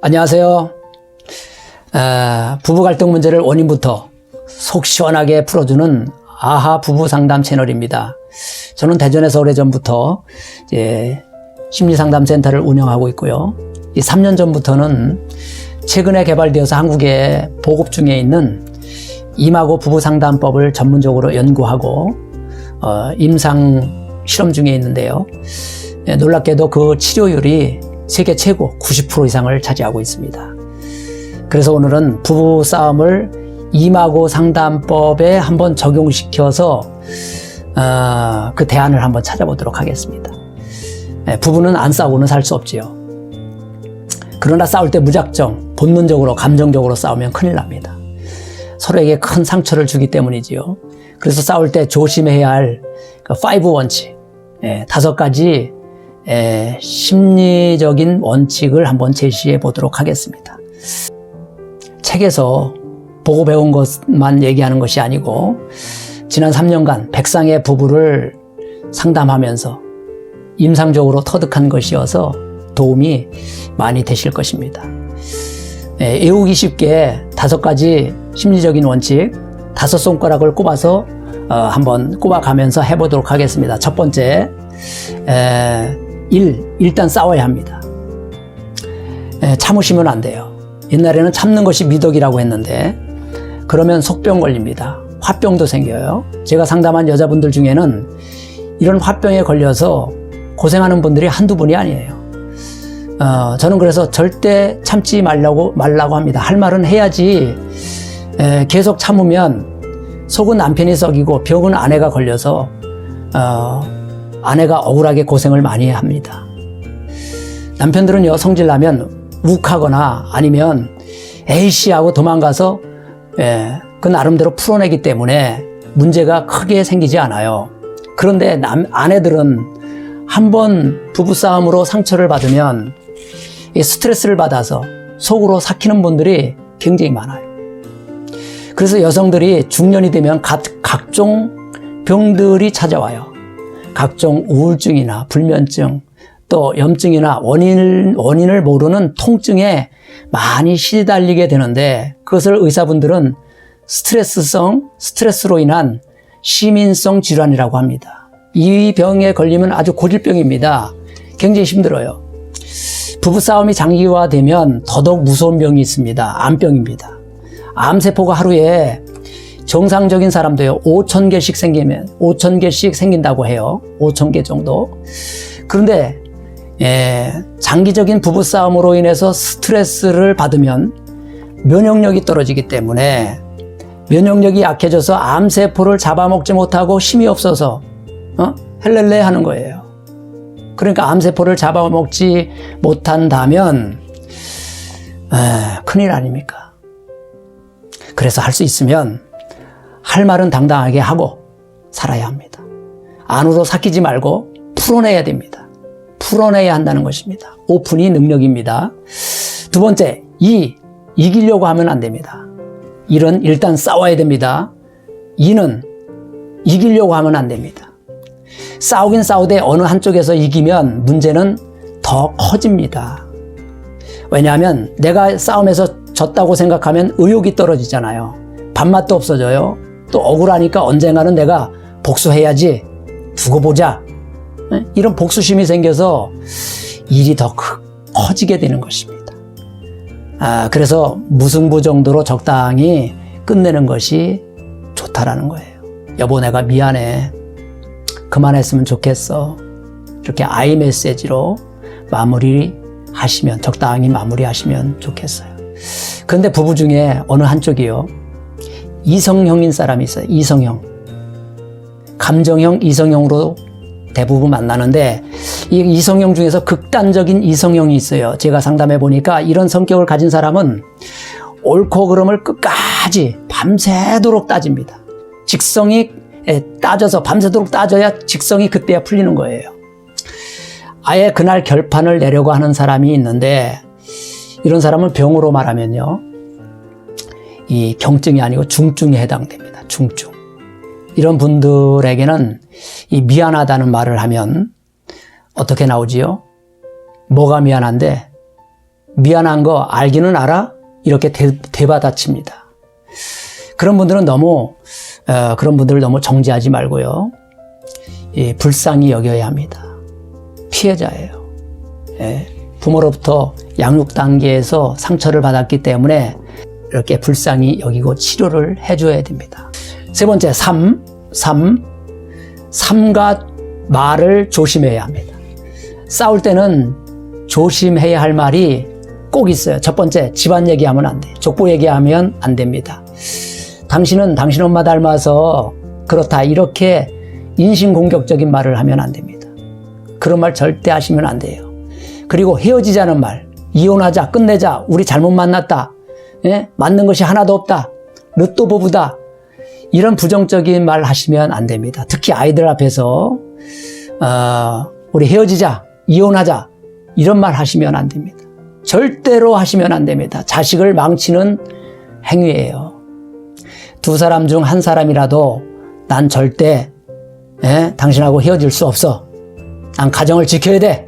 안녕하세요. 아, 부부 갈등 문제를 원인부터 속 시원하게 풀어주는 아하 부부 상담 채널입니다. 저는 대전에서 오래전부터 이제 심리 상담 센터를 운영하고 있고요. 이 3년 전부터는 최근에 개발되어서 한국에 보급 중에 있는 임하고 부부 상담법을 전문적으로 연구하고 어, 임상 실험 중에 있는데요. 예, 놀랍게도 그 치료율이 세계 최고 90% 이상을 차지하고 있습니다. 그래서 오늘은 부부 싸움을 임하고 상담법에 한번 적용시켜서 어, 그 대안을 한번 찾아보도록 하겠습니다. 예, 부부는 안 싸우고는 살 수 없지요. 그러나 싸울 때 무작정 본능적으로 감정적으로 싸우면 큰일 납니다. 서로에게 큰 상처를 주기 때문이지요. 그래서 싸울 때 조심해야 할그 파이브 원칙, 예, 다섯 가지 예, 심리적인 원칙을 한번 제시해 보도록 하겠습니다. 책에서 보고 배운 것만 얘기하는 것이 아니고 지난 3년간 백상의 부부를 상담하면서 임상적으로 터득한 것이어서 도움이 많이 되실 것입니다. 예, 외우기 쉽게 다섯 가지 심리적인 원칙, 다섯 손가락을 꼽아서 어, 한번 꼽아가면서 해보도록 하겠습니다. 첫 번째, 에, 일, 일단 싸워야 합니다. 에, 참으시면 안 돼요. 옛날에는 참는 것이 미덕이라고 했는데, 그러면 속병 걸립니다. 화병도 생겨요. 제가 상담한 여자분들 중에는 이런 화병에 걸려서 고생하는 분들이 한두 분이 아니에요. 어, 저는 그래서 절대 참지 말라고, 말라고 합니다. 할 말은 해야지, 에, 계속 참으면 속은 남편이 썩이고 병은 아내가 걸려서, 어, 아내가 억울하게 고생을 많이 합니다. 남편들은요, 성질나면 욱하거나 아니면 에이씨 하고 도망가서, 예, 그 나름대로 풀어내기 때문에 문제가 크게 생기지 않아요. 그런데 남, 아내들은 한 번 부부싸움으로 상처를 받으면 이 스트레스를 받아서 속으로 삭히는 분들이 굉장히 많아요. 그래서 여성들이 중년이 되면 각, 각종 병들이 찾아와요. 각종 우울증이나 불면증, 또 염증이나 원인, 원인을 모르는 통증에 많이 시달리게 되는데 그것을 의사분들은 스트레스성, 스트레스로 인한 시민성 질환이라고 합니다. 이 병에 걸리면 아주 고질병입니다. 굉장히 힘들어요. 부부싸움이 장기화되면 더더욱 무서운 병이 있습니다. 암병입니다. 암세포가 하루에 정상적인 사람도요, 5천 개씩 생기면, 5천 개씩 생긴다고 해요. 5천 개 정도. 그런데, 예, 장기적인 부부싸움으로 인해서 스트레스를 받으면 면역력이 떨어지기 때문에 면역력이 약해져서 암세포를 잡아먹지 못하고 힘이 없어서, 어? 헬렐레 하는 거예요. 그러니까 암세포를 잡아먹지 못한다면, 에, 큰일 아닙니까? 그래서 할 수 있으면 할 말은 당당하게 하고 살아야 합니다. 안으로 삭히지 말고 풀어내야 됩니다. 풀어내야 한다는 것입니다. 오픈이 능력입니다. 두 번째, 이, 이기려고 하면 안 됩니다. 일은 일단 싸워야 됩니다. 이는 이기려고 하면 안 됩니다. 싸우긴 싸우되 어느 한쪽에서 이기면 문제는 더 커집니다. 왜냐하면 내가 싸움에서 졌다고 생각하면 의욕이 떨어지잖아요. 밥맛도 없어져요. 또 억울하니까 언젠가는 내가 복수해야지. 두고 보자. 이런 복수심이 생겨서 일이 더 커지게 되는 것입니다. 아, 그래서 무승부 정도로 적당히 끝내는 것이 좋다라는 거예요. 여보, 내가 미안해. 그만했으면 좋겠어. 이렇게 아이 메시지로 마무리 하시면, 적당히 마무리 하시면 좋겠어요. 그런데 부부 중에 어느 한쪽이요. 이성형인 사람이 있어요. 이성형. 감정형, 이성형으로 대부분 만나는데 이 이성형 중에서 극단적인 이성형이 있어요. 제가 상담해 보니까 이런 성격을 가진 사람은 옳고 그름을 끝까지 밤새도록 따집니다. 직성이 따져서 밤새도록 따져야 직성이 그때야 풀리는 거예요. 아예 그날 결판을 내려고 하는 사람이 있는데 이런 사람은 병으로 말하면요. 이 경증이 아니고 중증에 해당됩니다. 중증. 이런 분들에게는 이 미안하다는 말을 하면 어떻게 나오지요? 뭐가 미안한데? 미안한 거 알기는 알아? 이렇게 대, 대받아칩니다. 그런 분들은 너무 어, 그런 분들을 너무 정지하지 말고요. 예, 불쌍히 여겨야 합니다. 피해자예요. 예, 부모로부터 양육 단계에서 상처를 받았기 때문에 이렇게 불쌍히 여기고 치료를 해줘야 됩니다. 세 번째, 삶, 삶, 삶과 말을 조심해야 합니다. 싸울 때는 조심해야 할 말이 꼭 있어요. 첫 번째, 집안 얘기하면 안 돼요. 족보 얘기하면 안 됩니다. 당신은 당신 엄마 닮아서 그렇다. 이렇게 인신공격적인 말을 하면 안 됩니다. 그런 말 절대 하시면 안 돼요. 그리고 헤어지자는 말, 이혼하자, 끝내자, 우리 잘못 만났다, 예? 맞는 것이 하나도 없다, 르또보부다, 이런 부정적인 말 하시면 안 됩니다. 특히 아이들 앞에서, 어, 우리 헤어지자, 이혼하자, 이런 말 하시면 안 됩니다. 절대로 하시면 안 됩니다. 자식을 망치는 행위예요. 두 사람 중 한 사람이라도 난 절대 예? 당신하고 헤어질 수 없어. 난 가정을 지켜야 돼.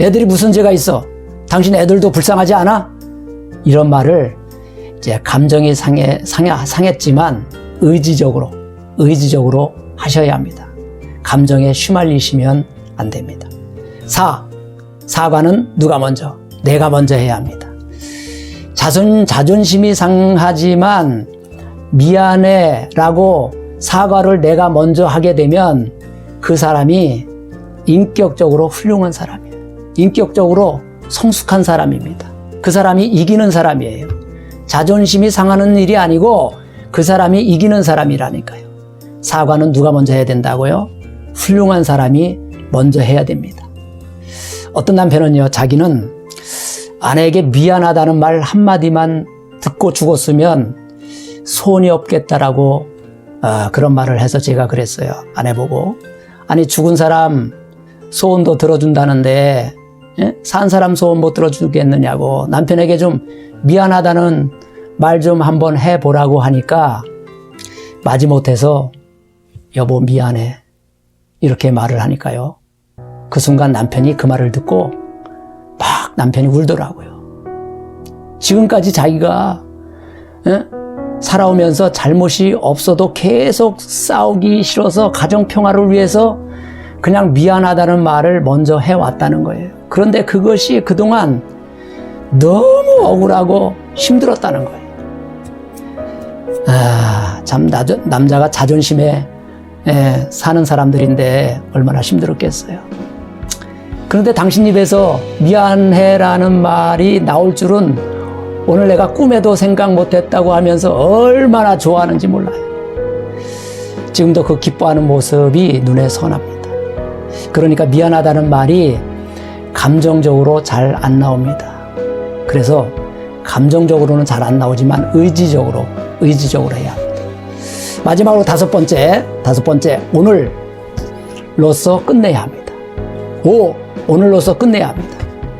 애들이 무슨 죄가 있어? 당신 애들도 불쌍하지 않아? 이런 말을 이제 감정이 상해, 상해, 상했지만 의지적으로, 의지적으로 하셔야 합니다. 감정에 휘말리시면 안 됩니다. 사, 사과는 누가 먼저? 내가 먼저 해야 합니다. 자존, 자존심이 상하지만 미안해 라고 사과를 내가 먼저 하게 되면 그 사람이 인격적으로 훌륭한 사람이에요. 인격적으로 성숙한 사람입니다. 그 사람이 이기는 사람이에요. 자존심이 상하는 일이 아니고 그 사람이 이기는 사람이라니까요. 사과는 누가 먼저 해야 된다고요? 훌륭한 사람이 먼저 해야 됩니다. 어떤 남편은요, 자기는 아내에게 미안하다는 말 한마디만 듣고 죽었으면 소원이 없겠다라고 어, 그런 말을 해서 제가 그랬어요. 아내 보고. 아니, 죽은 사람 소원도 들어준다는데, 예? 산 사람 소원 못 들어주겠느냐고 남편에게 좀 미안하다는 말 좀 한번 해보라고 하니까 마지못해서 여보 미안해. 이렇게 말을 하니까요. 그 순간 남편이 그 말을 듣고 막 남편이 울더라고요. 지금까지 자기가 예? 살아오면서 잘못이 없어도 계속 싸우기 싫어서 가정 평화를 위해서 그냥 미안하다는 말을 먼저 해왔다는 거예요. 그런데 그것이 그동안 너무 억울하고 힘들었다는 거예요. 아, 참, 남자가 자존심에 예, 사는 사람들인데 얼마나 힘들었겠어요. 그런데 당신 입에서 미안해라는 말이 나올 줄은 오늘 내가 꿈에도 생각 못했다고 하면서 얼마나 좋아하는지 몰라요. 지금도 그 기뻐하는 모습이 눈에 선합니다. 그러니까 미안하다는 말이 감정적으로 잘 안 나옵니다. 그래서 감정적으로는 잘 안 나오지만 의지적으로, 의지적으로 해야 합니다. 마지막으로 다섯 번째, 다섯 번째, 오늘로서 끝내야 합니다. 오, 오늘로서 끝내야 합니다.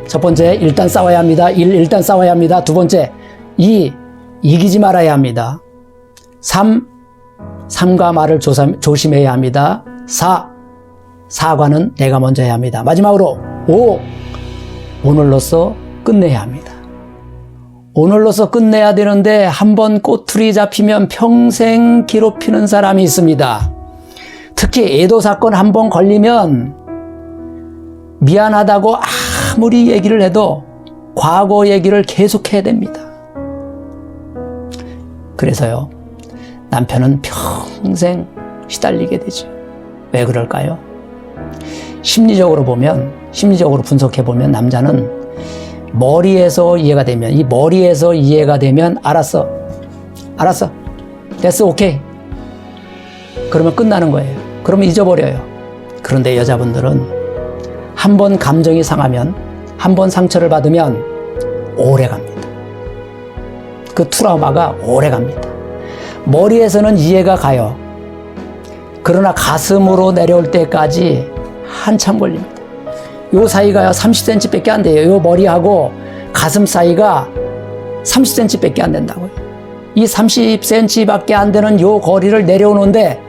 첫 번째, 일단 싸워야 합니다. 일, 일단 싸워야 합니다. 두 번째, 이, 이기지 말아야 합니다. 삼, 삼과 말을 조사, 조심해야 합니다. 사, 사과는 내가 먼저 해야 합니다. 마지막으로, 오, 오늘로서 끝내야 합니다. 오늘로서 끝내야 되는데 한번 꼬투리 잡히면 평생 괴롭히는 사람이 있습니다. 특히 애도 사건 한 번 걸리면 미안하다고 아무리 얘기를 해도 과거 얘기를 계속해야 됩니다. 그래서요, 남편은 평생 시달리게 되죠. 왜 그럴까요? 심리적으로 보면, 심리적으로 분석해 보면 남자는 머리에서 이해가 되면, 이 머리에서 이해가 되면, 알았어. 알았어. 됐어, 오케이. 그러면 끝나는 거예요. 그러면 잊어버려요. 그런데 여자분들은 한 번 감정이 상하면, 한 번 상처를 받으면 오래 갑니다. 그 트라우마가 오래 갑니다. 머리에서는 이해가 가요. 그러나 가슴으로 내려올 때까지 한참 걸립니다. 요 사이가요 30cm 밖에 안 돼요. 요 머리하고 가슴 사이가 30cm 밖에 안 된다고요. 이 30cm 밖에 안 되는 요 거리를 내려오는데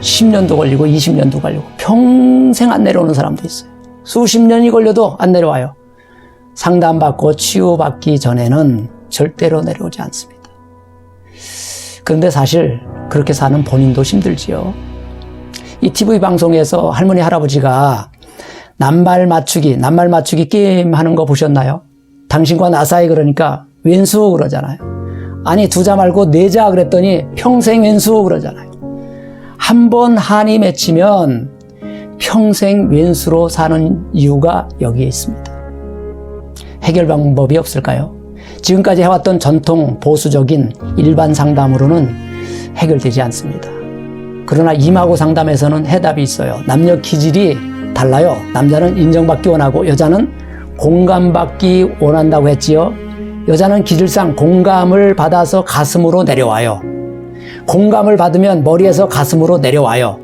10년도 걸리고 20년도 걸리고 평생 안 내려오는 사람도 있어요. 수십 년이 걸려도 안 내려와요. 상담받고 치유받기 전에는 절대로 내려오지 않습니다. 그런데 사실 그렇게 사는 본인도 힘들지요. 이 TV 방송에서 할머니, 할아버지가 낱말 맞추기, 낱말 맞추기 게임 하는 거 보셨나요? 당신과 나 사이 그러니까 왼수 그러잖아요. 아니, 두 자 말고 네 자 그랬더니 평생 왼수 그러잖아요. 한 번 한이 맺히면 평생 왼수로 사는 이유가 여기에 있습니다. 해결 방법이 없을까요? 지금까지 해왔던 전통 보수적인 일반 상담으로는 해결되지 않습니다. 그러나 임하고 상담에서는 해답이 있어요. 남녀 기질이 달라요. 남자는 인정받기 원하고 여자는 공감받기 원한다고 했지요. 여자는 기질상 공감을 받아서 가슴으로 내려와요. 공감을 받으면 머리에서 가슴으로 내려와요.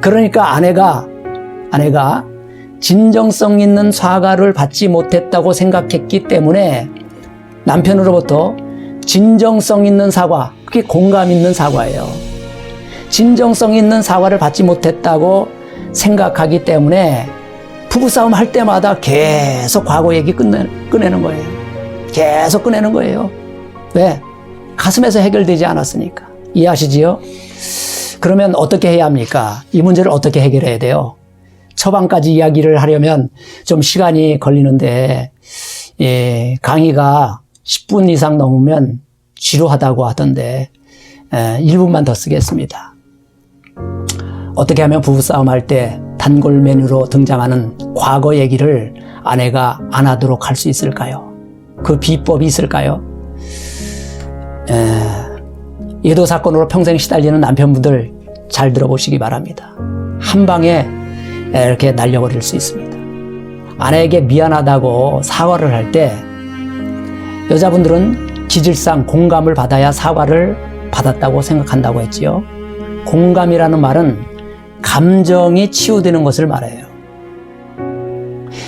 그러니까 아내가 아내가 진정성 있는 사과를 받지 못했다고 생각했기 때문에 남편으로부터 진정성 있는 사과, 그게 공감 있는 사과예요. 진정성 있는 사과를 받지 못했다고 생각하기 때문에 부부싸움 할 때마다 계속 과거 얘기 끝내, 꺼내는 거예요. 계속 꺼내는 거예요. 왜? 가슴에서 해결되지 않았으니까. 이해하시지요? 그러면 어떻게 해야 합니까? 이 문제를 어떻게 해결해야 돼요? 처방까지 이야기를 하려면 좀 시간이 걸리는데, 예, 강의가 10분 이상 넘으면 지루하다고 하던데, 예, 1분만 더 쓰겠습니다. 어떻게 하면 부부싸움 할 때 단골 메뉴로 등장하는 과거 얘기를 아내가 안 하도록 할 수 있을까요? 그 비법이 있을까요? 에, 예도 사건으로 평생 시달리는 남편분들 잘 들어보시기 바랍니다. 한 방에 이렇게 날려버릴 수 있습니다. 아내에게 미안하다고 사과를 할때 여자분들은 기질상 공감을 받아야 사과를 받았다고 생각한다고 했지요. 공감이라는 말은 감정이 치유되는 것을 말해요.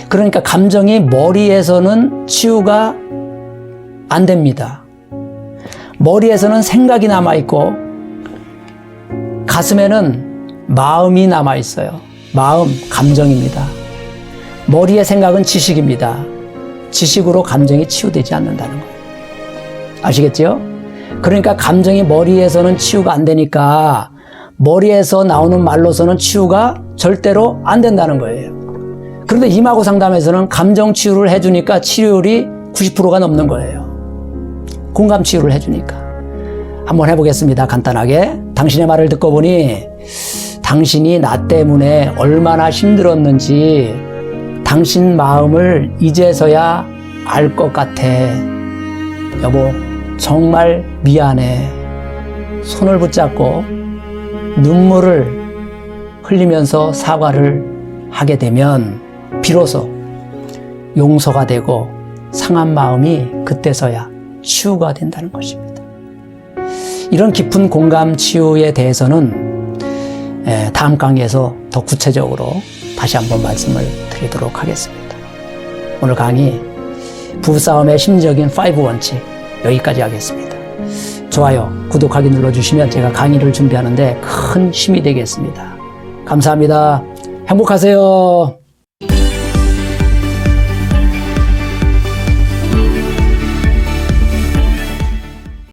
그러니까 감정이 머리에서는 치유가 안 됩니다. 머리에서는 생각이 남아있고 가슴에는 마음이 남아있어요. 마음, 감정입니다. 머리의 생각은 지식입니다. 지식으로 감정이 치유되지 않는다는 거예요. 아시겠죠? 그러니까 감정이 머리에서는 치유가 안 되니까 머리에서 나오는 말로서는 치유가 절대로 안 된다는 거예요. 그런데 임하고 상담에서는 감정 치유를 해주니까 치료율이 90%가 넘는 거예요. 공감 치유를 해주니까. 한번 해보겠습니다. 간단하게. 당신의 말을 듣고 보니 당신이 나 때문에 얼마나 힘들었는지 당신 마음을 이제서야 알 것 같아. 여보, 정말 미안해. 손을 붙잡고 눈물을 흘리면서 사과를 하게 되면 비로소 용서가 되고 상한 마음이 그때서야 치유가 된다는 것입니다. 이런 깊은 공감 치유에 대해서는 에, 다음 강의에서 더 구체적으로 다시 한번 말씀을 드리도록 하겠습니다. 오늘 강의 부부싸움의 심리적인 5 원칙 여기까지 하겠습니다. 좋아요, 구독하기 눌러주시면 제가 강의를 준비하는데 큰 힘이 되겠습니다. 감사합니다. 행복하세요.